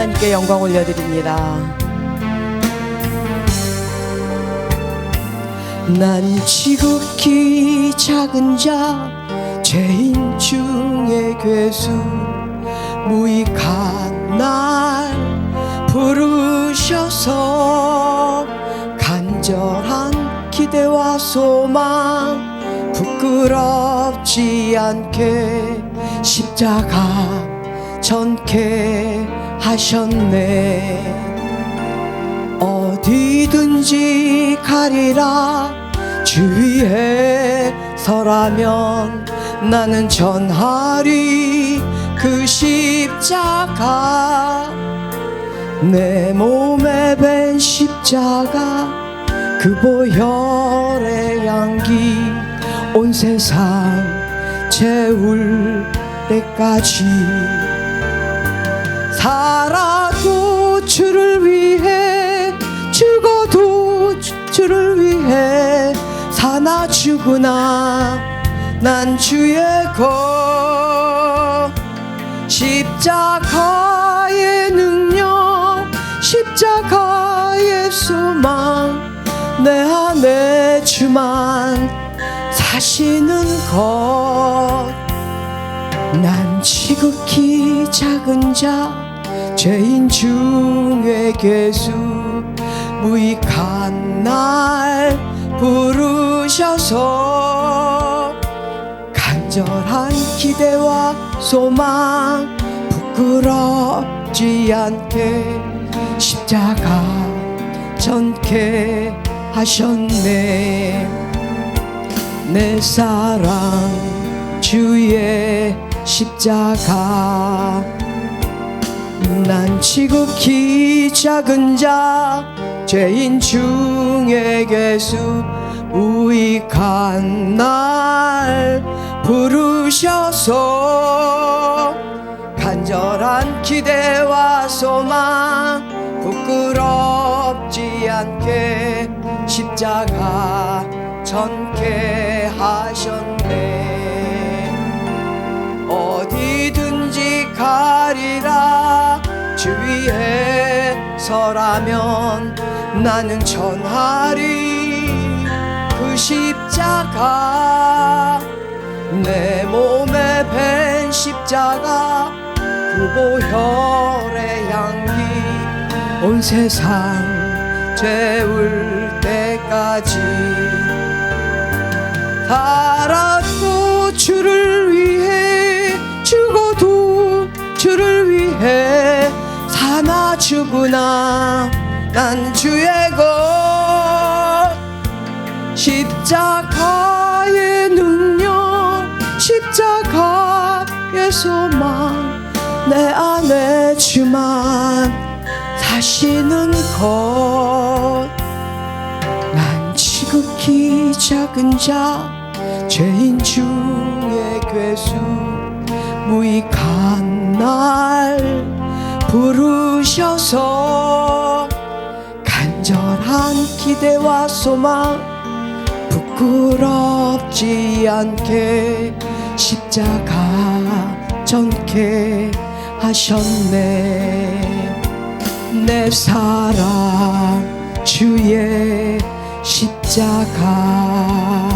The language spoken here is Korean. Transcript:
주님께 영광 올려드립니다. 난 지극히 작은 자 죄인 중에 괴수 무익한 날 부르셔서 간절한 기대와 소망 부끄럽지 않게 십자가 전케 하셨네. 어디든지 가리라. 주위에 서라면 나는 전하리. 그 십자가 내 몸에 밴 십자가 그 보혈의 향기 온 세상 채울 때까지 살아도 주를 위해 죽어도 주- 주를 위해 사나 죽으나 난 주의 것. 십자가의 능력 십자가의 소망 내 안에 주만 사시는 것. 난 지극히 작은 자 죄인 중에 괴수 무익한 날 부르셔서 간절한 기대와 소망 부끄럽지 않게 십자가 전케 하셨네. 내 사랑 주의 십자가 난 지극히 작은 자 죄인 중에 괴수 우익한 날 부르셔서 간절한 기대와 소망 부끄럽지 않게 십자가 전케 하셨네. 어디든지 가리라 주위에 서라면 나는 전하리 그 십자가. 내 몸에 밴 십자가 그 보혈의 향기 온 세상 채울 때까지. 살아도 주를 죽으나 난 주의 것. 십자가의 능력 십자가의 소망 내 안에 주만 사시는 것. 난 지극히 작은 자 죄인 중에 괴수 무익한 날 부르 셔서. 간절한 기대와 소망 부끄럽지 않게 십자가 전케 하셨네. 내 사랑 주의 십자가